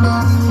Música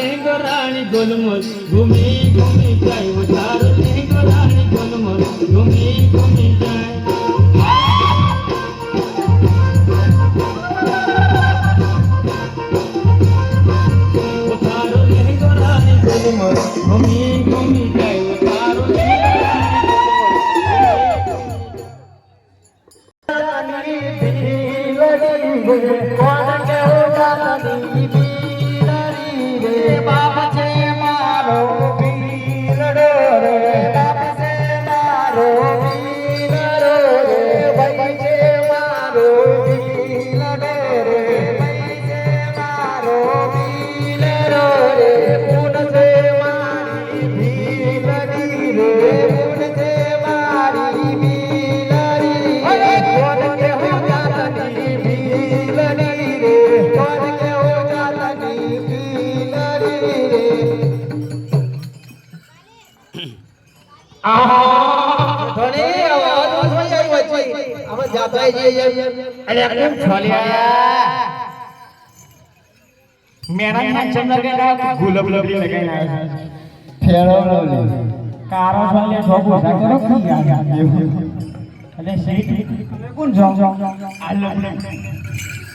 લહેંગો રાણી ગોલમોલ, ઘૂમી ઘૂમી જાય તારો લહેંગો રાણી ગોલમોલ, ઘૂમી ઘૂમી જાય. ઘૂમી ઘૂમી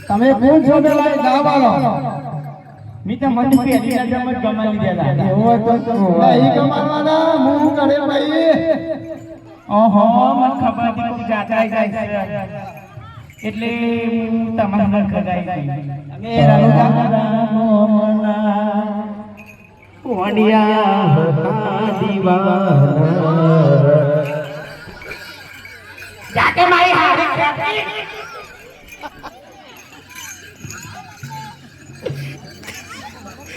તમે કોણ છો? પેલા ગાવાલો મી તો મને પહેલી નજરમાં જ ગમાવી દીધા એવો તો નહીં ગમાવાના હું કરે ભાઈ? ઓહો. મને ખબર હતી કોક જાતા જાય છે. એટલે હું તમારા મન ખગાઈ ગઈ. રામના વડિયા હતા દીવાના જાકે મારી હારી. ખેતી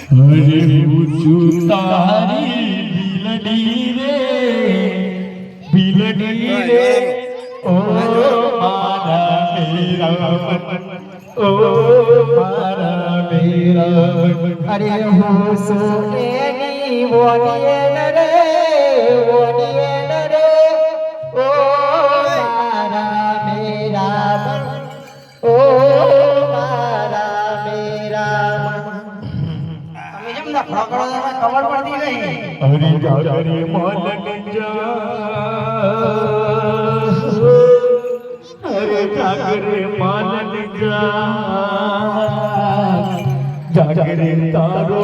હરે પૂછું તારી બિલડી રે બિલડી રે ઓ મારા મેરા ઓ મારા મેરા અરે હું વોડિયન ખબર પડતી નહીં હરે જાગરે મન ગંજા અરે જાગરે મન ગંજા જાગરે તારો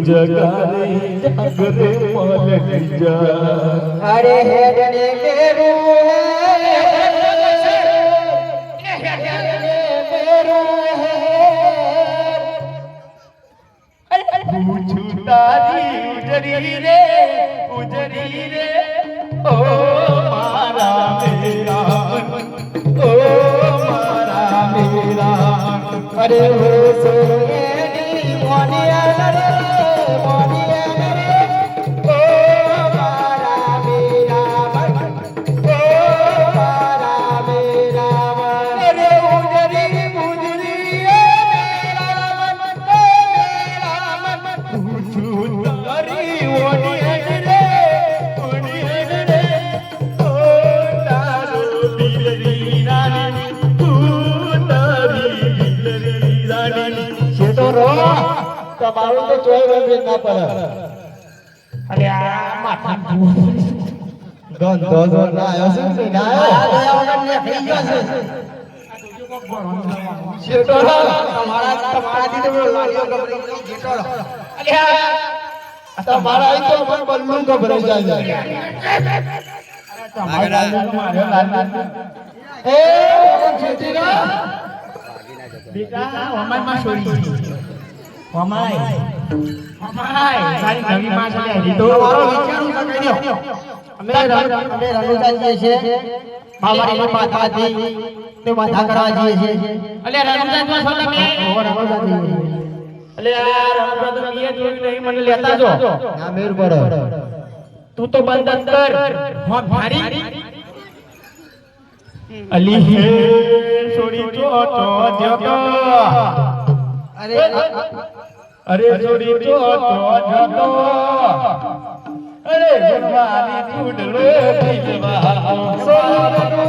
જગારે જાગરે મન જા. અરે હેડને મેરું ઉજરી રે ઉજરી રે ઓ મારા મેરા ઓ મારા મેરા અરે હો સોનેની મોનિયા રે મોનિયા. તમારું તો ચોય વગર ના પડે. અરે આ માથા જો ના આવ્યો છે ને આવ્યો ને થઈ ગયો તમારા તમારા તો અમાર બલ્લું ગભરાઈ જાય છે. એ છેટી બેટા અમારમાં છોડી અમાય અમાય તારી નવી માં છે. વિચારું કહી. અમે અમે રણુજા જઈએ તે કરવા જઈએ અલે તમે? રણુજા જઈએ તો જોયું નહીં મને લેતા જો. ના મેર પડો. તું તો બંધ કર. હા ભારી. અલી હે છોડી તો અરે છોડી તો તો જતો અરે ફૂડલો સોનુ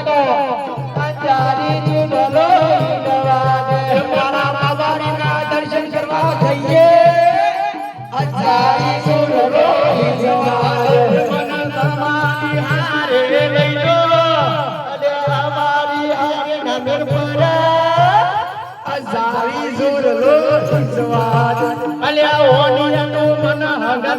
તો અંજારી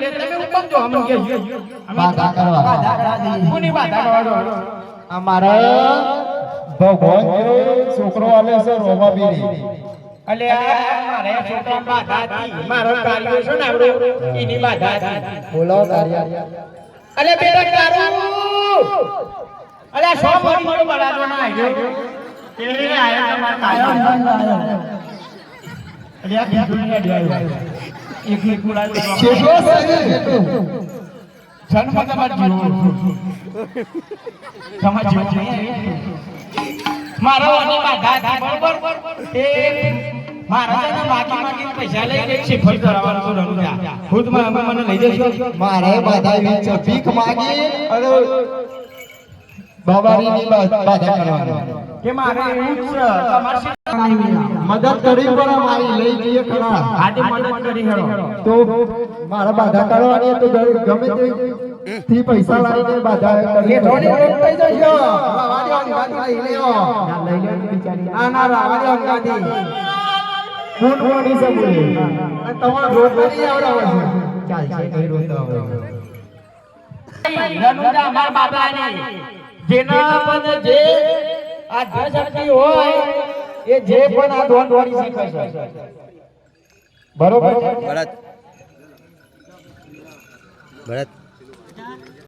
કે તમે હુકમ જો અમને કે છોકરો આલે છે રોમાબીની અલ્યા મારે છોકરા બાધા હતી મારો કાર્યો છે ને આપણો એની બાધા હતી બોલો કાર્ય અલે બેરા કારું અલે સો મરી મરી બળાનો ના આવ્યો એ આયા તમાર કાયો અલે આ કીધું ને આવ્યો એક એક ગુલાલ શેષો જન્મ તમાર જીવો તમાર જીવો મારો ઓની બાધા મને લઈ જશો મારે બાધા ભીખ માગી અને બાબારીની બા- બાધા કરવાની. કે મારે એવું છે? તમારે મદદ કરી પણ મારી લઈ જઈએ ખરા. આજે મદદ કરી હેડો. તો મારા બાધા કરવાની તો ગમે ગમે તે થી પૈસા લાવીને બાધા કરી થોડી અંગાથી લઈ લેવો. ના ના રાવાની અંગાથી. કોણ કોણ છે બોલે. તમારો રોજ નહીં ચાલ છે કઈ નહીં રોજ નનુજા મારા અમારા બાબાને. જેના પણ જે આ ધશક્તિ હોય એ જે પણ આ દોન દોડી શીખે છે. બરોબર? ભરત ભરત.